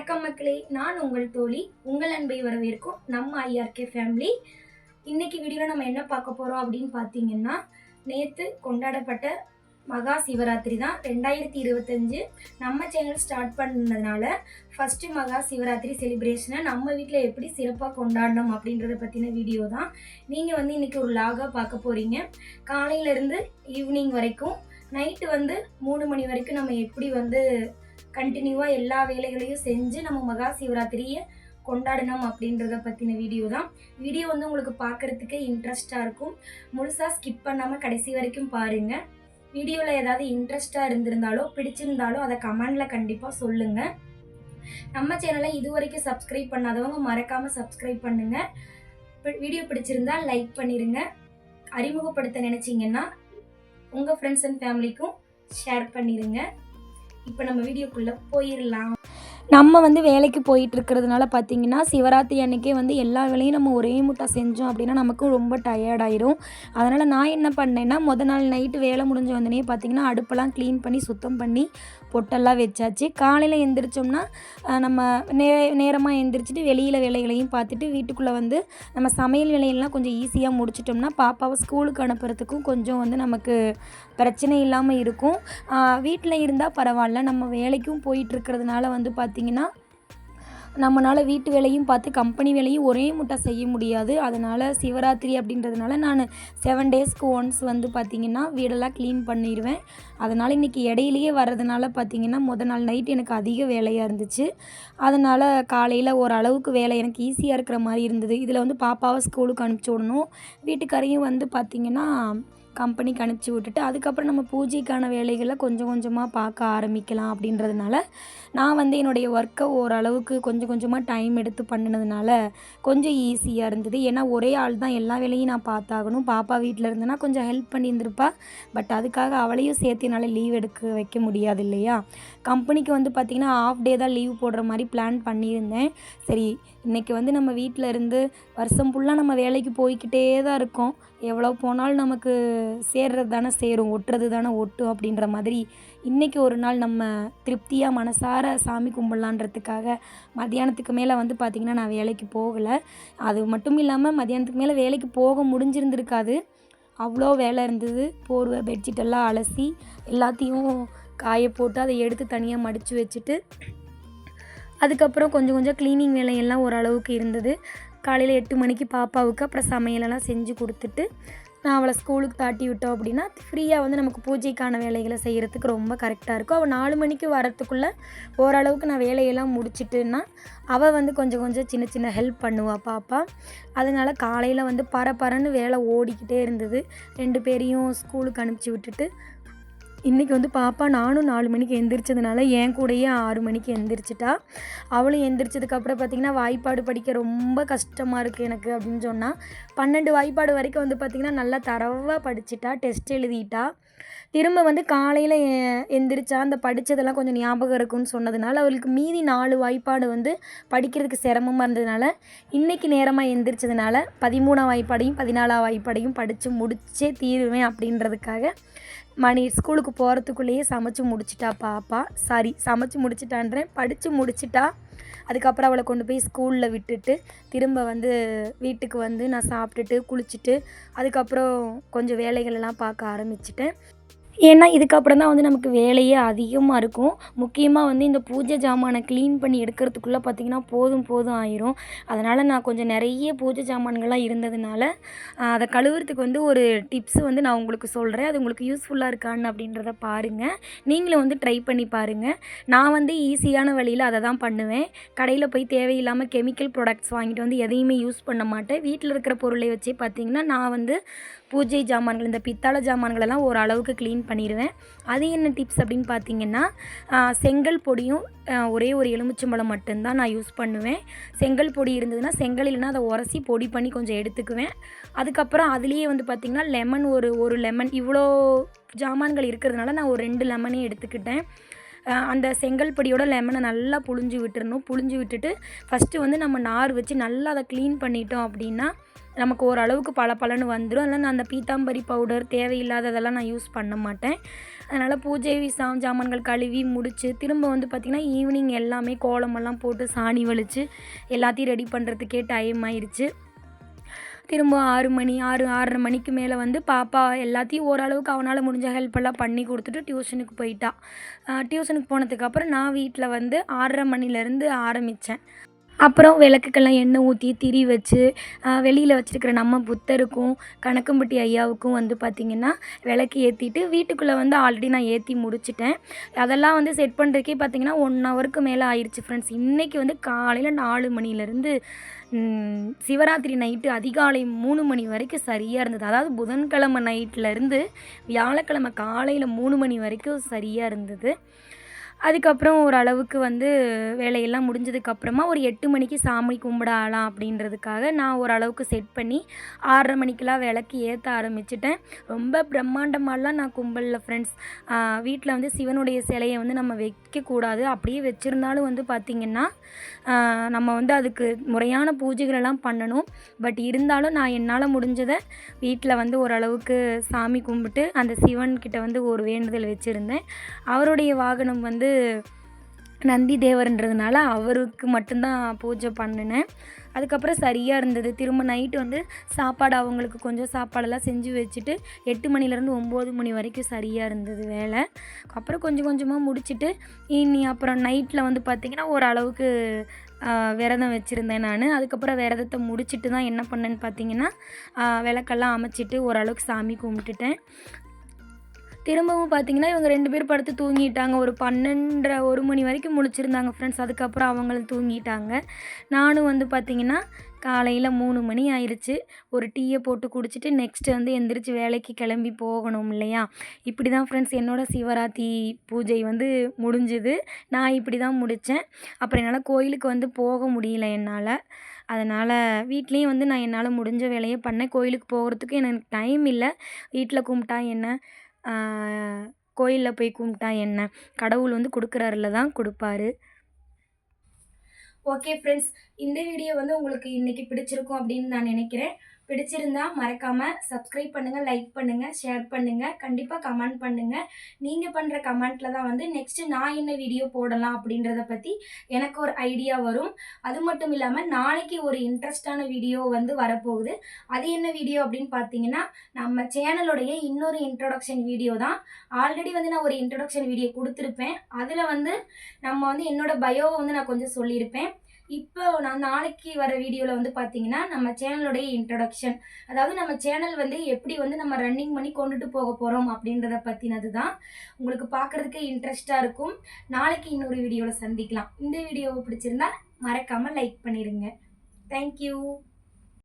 வணக்கம் மக்களே நான் உங்கள் தோழி. உங்கள் அன்பை வரவேற்கும் நம்ம ஐஆர்கே ஃபேமிலி இன்னைக்கு வீடியோவில் நம்ம என்ன பார்க்க போகிறோம் அப்படின்னு பார்த்தீங்கன்னா நேற்று கொண்டாடப்பட்ட மகா சிவராத்திரி தான். ரெண்டாயிரத்தி இருபத்தஞ்சு நம்ம சேனல் ஸ்டார்ட் பண்ணதுனால ஃபஸ்ட்டு மகா சிவராத்திரி செலிப்ரேஷனை நம்ம வீட்டில் எப்படி சிறப்பாக கொண்டாடணும் அப்படின்றத பற்றின வீடியோ தான். நீங்கள் வந்து இன்றைக்கி ஒரு லாகாக பார்க்க போகிறீங்க காலையிலேருந்து ஈவினிங் வரைக்கும் நைட்டு வந்து மூணு மணி வரைக்கும் நம்ம எப்படி வந்து கண்டினியூவாக எல்லா வேலைகளையும் செஞ்சு நம்ம மகா சிவராத்திரியை கொண்டாடணும் அப்படின்றத பற்றின வீடியோ தான். வீடியோ வந்து உங்களுக்கு பார்க்குறதுக்கு இன்ட்ரெஸ்டாக இருக்கும். முழுசாக ஸ்கிப் பண்ணாமல் கடைசி வரைக்கும் பாருங்கள் வீடியோவில் ஏதாவது இன்ட்ரெஸ்டாக இருந்திருந்தாலோ பிடிச்சிருந்தாலோ அதை கமெண்டில் கண்டிப்பாக சொல்லுங்கள் நம்ம சேனலை இது வரைக்கும் சப்ஸ்கிரைப் பண்ணாதவங்க மறக்காமல் சப்ஸ்கிரைப் பண்ணுங்கள் வீடியோ பிடிச்சிருந்தா லைக் பண்ணிடுங்க அறிமுகப்படுத்த நினச்சிங்கன்னா உங்கள் ஃப்ரெண்ட்ஸ் அண்ட் ஃபேமிலிக்கும் ஷேர் பண்ணிடுங்க இப்போ நம்ம வீடியோக்குள்ளே போயிடலாம் நம்ம வந்து வேலைக்கு போயிட்டு இருக்கிறதுனால பார்த்தீங்கன்னா சிவராத்திரி அன்னைக்கே வந்து எல்லா வேலையும் நம்ம ஒரே முட்டா செஞ்சோம் அப்படின்னா நமக்கும் ரொம்ப டயர்டாயிரும் அதனால் நான் என்ன பண்ணேன்னா முத நாள் நைட்டு வேலை முடிஞ்ச வந்தனே பார்த்தீங்கன்னா அடுப்பெல்லாம் க்ளீன் பண்ணி சுத்தம் பண்ணி பொட்டெல்லாம் வச்சாச்சு. காலையில் எந்திரிச்சோம்னா நம்ம நே நேரமாக எந்திரிச்சிட்டு வெளியில் வேலைகளையும் பார்த்துட்டு வீட்டுக்குள்ளே வந்து நம்ம சமையல் வேலையெல்லாம் கொஞ்சம் ஈஸியாக முடிச்சிட்டோம்னா பாப்பாவை ஸ்கூலுக்கு அனுப்புறதுக்கும் கொஞ்சம் வந்து நமக்கு பிரச்சனை இல்லாமல் இருக்கும். வீட்டில் இருந்தால் பரவாயில்ல. நம்ம வேலைக்கும் போயிட்டு இருக்கிறதுனால வந்து பார்த்திங்கன்னா நம்மளால் வீட்டு வேலையும் பார்த்து கம்பெனி வேலையும் ஒரே முட்டை செய்ய முடியாது. அதனால் சிவராத்திரி அப்படின்றதுனால நான் செவன் டேஸ்க்கு ஒன்ஸ் வந்து பார்த்திங்கன்னா வீடெல்லாம் க்ளீன் பண்ணிடுவேன் அதனால் இன்றைக்கி இடையிலேயே வர்றதுனால பார்த்திங்கன்னா முத நாள் நைட் எனக்கு அதிக வேலையாக இருந்துச்சு. அதனால் காலையில் ஓரளவுக்கு வேலை எனக்கு ஈஸியாக இருக்கிற மாதிரி இருந்தது. இதில் வந்து பாப்பாவை ஸ்கூலுக்கு அனுப்பிச்சி விடணும். வீட்டுக்காரையும் வந்து பார்த்திங்கன்னா கம்பெனிக்கு அனுப்பிச்சி விட்டுட்டு அதுக்கப்புறம் நம்ம பூஜைக்கான வேலைகளை கொஞ்சம் கொஞ்சமாக பார்க்க ஆரம்பிக்கலாம் அப்படின்றதுனால நான் வந்து என்னுடைய ஒர்க்கை ஓரளவுக்கு கொஞ்சம் கொஞ்சமாக டைம் எடுத்து பண்ணினதுனால கொஞ்சம் ஈஸியாக இருந்தது. ஏன்னா ஒரே ஆள் தான் எல்லா வேலையும் நான் பார்த்தாகணும். பாப்பா வீட்டில் இருந்தேன்னா கொஞ்சம் ஹெல்ப் பண்ணியிருந்திருப்பா. பட் அதுக்காக அவளையும் சேர்த்து என்னால் லீவ் எடுக்க வைக்க முடியாது இல்லையா? கம்பெனிக்கு வந்து பார்த்திங்கன்னா ஆஃப் டே தான் லீவ் போடுற மாதிரி பிளான் பண்ணியிருந்தேன். சரி இன்றைக்கி வந்து நம்ம வீட்டில் இருந்து வருஷம் ஃபுல்லாக நம்ம வேலைக்கு போய்கிட்டே தான் இருக்கோம். எவ்வளோ போனாலும் நமக்கு சேர்றது தானே சேரும் ஒட்டுறது தானே ஒட்டும் அப்படின்ற மாதிரி இன்றைக்கி ஒரு நாள் நம்ம திருப்தியாக மனசார சாமி கும்பிட்லான்றதுக்காக மத்தியானத்துக்கு மேலே வந்து பார்த்திங்கன்னா நான் வேலைக்கு போகலை. அது மட்டும் இல்லாமல் மத்தியானத்துக்கு மேலே வேலைக்கு போக முடிஞ்சிருந்திருக்காது. அவ்வளோ வேலை இருந்தது. போர்வை பெட்ஷீட் எல்லாம் அலசி எல்லாத்தையும் காய போட்டு அதை எடுத்து தனியாக மடித்து வச்சுட்டு அதுக்கப்புறம் கொஞ்சம் கொஞ்சம் க்ளீனிங் வேலையெல்லாம் ஓரளவுக்கு இருந்தது. காலையில் எட்டு மணிக்கு பாப்பாவுக்கு அப்புறம் சமையலெல்லாம் செஞ்சு கொடுத்துட்டு நான் அவளை ஸ்கூலுக்கு தாட்டி விட்டோம் அப்படின்னா ஃப்ரீயாக வந்து நமக்கு பூஜைக்கான வேலைகளை செய்கிறதுக்கு ரொம்ப கரெக்டாக இருக்கும். அவள் நாலு மணிக்கு வரத்துக்குள்ளே ஓரளவுக்கு நான் வேலையெல்லாம் முடிச்சிட்டுன்னா அவள் வந்து கொஞ்சம் கொஞ்சம் சின்ன சின்ன ஹெல்ப் பண்ணுவாள் பாப்பா. அதனால காலையில் வந்து பரபரன்னு வேலை ஓடிக்கிட்டே இருந்தது. ரெண்டு பேரையும் ஸ்கூலுக்கு அனுப்பிச்சி விட்டுட்டு இன்றைக்கி வந்து பாப்பா நானும் நாலு மணிக்கு எந்திரிச்சதுனால என் கூடயே ஆறு மணிக்கு எந்திரிச்சிட்டா. அவளும் எந்திரிச்சதுக்கப்புறம் பார்த்திங்கன்னா வாய்ப்பாடு படிக்க ரொம்ப கஷ்டமாக இருக்குது எனக்கு அப்படின்னு சொன்னால் பன்னெண்டு வாய்ப்பாடு வரைக்கும் வந்து பார்த்திங்கன்னா நல்லா தரவாக படிச்சிட்டா டெஸ்ட் எழுதிட்டா. திரும்ப வந்து காலையில் எந்திரிச்சா அந்த படித்ததெல்லாம் கொஞ்சம் ஞாபகம் இருக்குன்னு சொன்னதுனால அவளுக்கு மீதி நாலு வாய்ப்பாடு வந்து படிக்கிறதுக்கு சிரமமாக இருந்ததுனால இன்றைக்கி நேரமாக எந்திரிச்சதுனால பதிமூணாம் வாய்ப்பாடையும் பதினாலாம் வாய்ப்பாடையும் படித்து முடிச்சே தீருவேன் அப்படின்றதுக்காக மணி ஸ்கூலுக்கு போகிறதுக்குள்ளேயே சமைச்சு முடிச்சிட்டா பாப்பா. சாரி சமைச்சு முடிச்சிட்டான்றேன். படித்து முடிச்சிட்டா. அதுக்கப்புறம் அவளை கொண்டு போய் ஸ்கூலில் விட்டுட்டு திரும்ப வந்து வீட்டுக்கு வந்து நான் சாப்பிட்டுட்டு குளிச்சுட்டு அதுக்கப்புறம் கொஞ்சம் வேலைகள் எல்லாம் பார்க்க ஆரம்பிச்சிட்டேன். ஏன்னா இதுக்கப்புறம் தான் வந்து நமக்கு வேலையே அதிகமாக இருக்கும். முக்கியமாக வந்து இந்த பூஜை ஜாமானை க்ளீன் பண்ணி எடுக்கிறதுக்குள்ளே பார்த்திங்கன்னா போதும் போதும் ஆயிரும். அதனால் நான் கொஞ்சம் நிறைய பூஜை ஜாமான்கள்லாம் இருந்ததுனால அதை கழுவுறதுக்கு வந்து ஒரு டிப்ஸ் வந்து நான் உங்களுக்கு சொல்கிறேன் அது உங்களுக்கு யூஸ்ஃபுல்லாக இருக்கான்னு அப்படின்றத பாருங்கள் நீங்களும் வந்து ட்ரை பண்ணி பாருங்கள் நான் வந்து ஈஸியான வழியில் அதை தான் பண்ணுவேன். கடையில் போய் தேவையில்லாமல் கெமிக்கல் ப்ராடக்ட்ஸ் வாங்கிட்டு வந்து எதையுமே யூஸ் பண்ண மாட்டேன். வீட்டில் இருக்கிற பொருளை வச்சே பார்த்திங்கன்னா நான் வந்து பூஜை ஜாமான்கள் இந்த பித்தளை ஜாமான்களெல்லாம் ஓரளவுக்கு க்ளீன் பண்ணிடுவேன். அது என்ன டிப்ஸ் அப்படின்னு பார்த்தீங்கன்னா செங்கல் பொடியும் ஒரே ஒரு எலுமிச்சம்பழம் மட்டும்தான் நான் யூஸ் பண்ணுவேன். செங்கல் பொடி இருந்ததுன்னா செங்கல் இல்லைன்னா அதை உரசி பொடி பண்ணி கொஞ்சம் எடுத்துக்குவேன். அதுக்கப்புறம் அதுலேயே வந்து பார்த்திங்கன்னா லெமன் ஒரு ஒரு லெமன் இவ்வளோ ஜாமான்கள் இருக்கிறதுனால நான் ஒரு ரெண்டு லெமனே எடுத்துக்கிட்டேன். அந்த செங்கல் பொடியோட லெமனை நல்லா புழிஞ்சு விட்டுறணும். புழிஞ்சு விட்டுட்டு ஃபஸ்ட்டு வந்து நம்ம நார் வச்சு நல்லா அதை க்ளீன் பண்ணிட்டோம் அப்படின்னா நமக்கு ஓரளவுக்கு பல பலன்னு வந்துடும் அதனால் நான் அந்த பீத்தாம்பரி பவுடர் தேவையில்லாததெல்லாம் நான் யூஸ் பண்ண மாட்டேன். அதனால் பூஜை சா ஜாமான்கள் கழுவி முடித்து திரும்ப வந்து பார்த்திங்கன்னா ஈவினிங் எல்லாமே கோலமெல்லாம் போட்டு சாணி வலித்து எல்லாத்தையும் ரெடி பண்ணுறதுக்கே டைம் ஆயிடுச்சு. திரும்ப ஆறு மணி ஆறு ஆறரை மணிக்கு மேலே வந்து பாப்பா எல்லாத்தையும் ஓரளவுக்கு அவனால் முடிஞ்ச ஹெல்ப்பெல்லாம் பண்ணி கொடுத்துட்டு டியூஷனுக்கு போயிட்டா. டியூஷனுக்கு போனதுக்கப்புறம் நான் வீட்டில் வந்து ஆறரை மணிலேருந்து ஆரம்பித்தேன் அப்புறம் விளக்குக்கெல்லாம் எண்ணெய் ஊற்றி திரி வச்சு வெளியில் வச்சுருக்கிற நம்ம புத்தருக்கும் கணக்கம்பட்டி ஐயாவுக்கும் வந்து பார்த்திங்கன்னா விளக்கு ஏற்றிட்டு வீட்டுக்குள்ளே வந்து ஆல்ரெடி நான் ஏற்றி முடிச்சிட்டேன். அதெல்லாம் வந்து செட் பண்ணுறதுக்கே பார்த்திங்கன்னா ஒன் ஹவருக்கு மேலே ஆயிடுச்சு ஃப்ரெண்ட்ஸ் இன்றைக்கி வந்து காலையில் நாலு மணிலேருந்து சிவராத்திரி நைட்டு அதிகாலை மூணு மணி வரைக்கும் சரியாக இருந்தது. அதாவது புதன்கிழமை நைட்லேருந்து வியாழக்கிழமை காலையில் மூணு மணி வரைக்கும் சரியாக இருந்தது. அதுக்கப்புறம் ஓரளவுக்கு வந்து வேலையெல்லாம் முடிஞ்சதுக்கப்புறமா ஒரு எட்டு மணிக்கு சாமி கும்பிடலாம் அப்படின்றதுக்காக நான் ஓரளவுக்கு செட் பண்ணி ஆறரை மணிக்கெலாம் விளக்கு ஏற்ற ஆரம்பிச்சிட்டேன். ரொம்ப பிரம்மாண்டமாலாம் நான் கும்பலில் ஃப்ரெண்ட்ஸ் வீட்டில் வந்து சிவனுடைய சிலையை வந்து நம்ம வைக்கக்கூடாது. அப்படியே வச்சுருந்தாலும் வந்து பார்த்திங்கன்னா நம்ம வந்து அதுக்கு முறையான பூஜைகளெல்லாம் பண்ணணும். பட் இருந்தாலும் நான் என்னால் முடிஞ்சதை வீட்டில் வந்து ஓரளவுக்கு சாமி கும்பிட்டு அந்த சிவன்கிட்ட வந்து ஒரு வேண்டுதல் வச்சுருந்தேன். அவருடைய வாகனம் வந்து நந்தி தேவர்ன்றதுனால அவருக்கு மட்டும்தான் பூஜை பண்ணினேன். அதுக்கப்புறம் சரியாக இருந்தது. திரும்ப நைட்டு வந்து சாப்பாடு அவங்களுக்கு கொஞ்சம் சாப்பாடெல்லாம் செஞ்சு வச்சுட்டு எட்டு மணிலேருந்து ஒம்பது மணி வரைக்கும் சரியாக இருந்தது வேலை. அப்புறம் கொஞ்சம் கொஞ்சமாக முடிச்சுட்டு இனி அப்புறம் நைட்டில் வந்து பார்த்திங்கன்னா ஓரளவுக்கு விரதம் வச்சுருந்தேன் நான். அதுக்கப்புறம் விரதத்தை முடிச்சுட்டு தான் என்ன பண்ணேன்னு பார்த்தீங்கன்னா விளக்கெல்லாம் அமைச்சிட்டு ஓரளவுக்கு சாமி கும்பிட்டுட்டேன். திரும்பவும் பார்த்தீங்கன்னா இவங்க ரெண்டு பேர் படுத்து தூங்கிட்டாங்க. ஒரு பன்னெண்டரை ஒரு மணி வரைக்கும் முழிச்சிருந்தாங்க ஃப்ரெண்ட்ஸ் அதுக்கப்புறம் அவங்களும் தூங்கிட்டாங்க. நானும் வந்து பார்த்திங்கன்னா காலையில் மூணு மணி ஆயிடுச்சு ஒரு டீயை போட்டு குடிச்சிட்டு நெக்ஸ்ட்டு வந்து எந்திரிச்சு வேலைக்கு கிளம்பி போகணும் இல்லையா? இப்படி தான் ஃப்ரெண்ட்ஸ் என்னோடய சிவராத்திரி பூஜை வந்து முடிஞ்சுது. நான் இப்படி தான் முடித்தேன் அப்புறம் என்னால் கோயிலுக்கு வந்து போக முடியல என்னால். அதனால் வீட்லேயும் வந்து நான் என்னால் முடிஞ்ச வேலையை பண்ணேன். கோயிலுக்கு போகிறதுக்கு எனக்கு டைம் இல்லை. வீட்டில் கும்பிட்டா என்ன? கோயிலில் போய் கும்பிட்டா என்ன? கடவுள் வந்து கொடுக்குறாருல தான் கொடுப்பாரு. ஓகே ஃப்ரெண்ட்ஸ் இந்த வீடியோ வந்து உங்களுக்கு இன்றைக்கி பிடிச்சிருக்கும் அப்படின்னு நான் நினைக்கிறேன். பிடிச்சிருந்தா மறக்காமல் சப்ஸ்கிரைப் பண்ணுங்கள் லைக் பண்ணுங்கள் ஷேர் பண்ணுங்கள் கண்டிப்பாக கமெண்ட் பண்ணுங்கள் நீங்கள் பண்ணுற கமெண்ட்டில் தான் வந்து நெக்ஸ்ட்டு நான் என்ன வீடியோ போடலாம் அப்படின்றத பற்றி எனக்கு ஒரு ஐடியா வரும். அது மட்டும் இல்லாமல் நாளைக்கு ஒரு இன்ட்ரெஸ்டான வீடியோ வந்து வரப்போகுது. அது என்ன வீடியோ அப்படின்னு பார்த்தீங்கன்னா நம்ம சேனலுடைய இன்னொரு இன்ட்ரொடக்ஷன் வீடியோ தான். ஆல்ரெடி வந்து நான் ஒரு இன்ட்ரொடக்ஷன் வீடியோ கொடுத்துருப்பேன். அதில் வந்து நம்ம வந்து என்னோடய பயோவை வந்து நான் கொஞ்சம் சொல்லியிருப்பேன். இப்போ நான் நாளைக்கு வர வீடியோவில் வந்து பார்த்தீங்கன்னா நம்ம சேனலுடைய இன்ட்ரடக்ஷன் அதாவது நம்ம சேனல் வந்து எப்படி வந்து நம்ம ரன்னிங் பண்ணி கொண்டுட்டு போக போகிறோம் அப்படின்றத பற்றினது தான் உங்களுக்கு பார்க்குறதுக்கே இன்ட்ரெஸ்ட்டாக இருக்கும். நாளைக்கு இன்னொரு வீடியோவில் சந்திக்கலாம். இந்த வீடியோவை பிடிச்சிருந்தா மறக்காமல் லைக் பண்ணிடுங்க தேங்க்யூ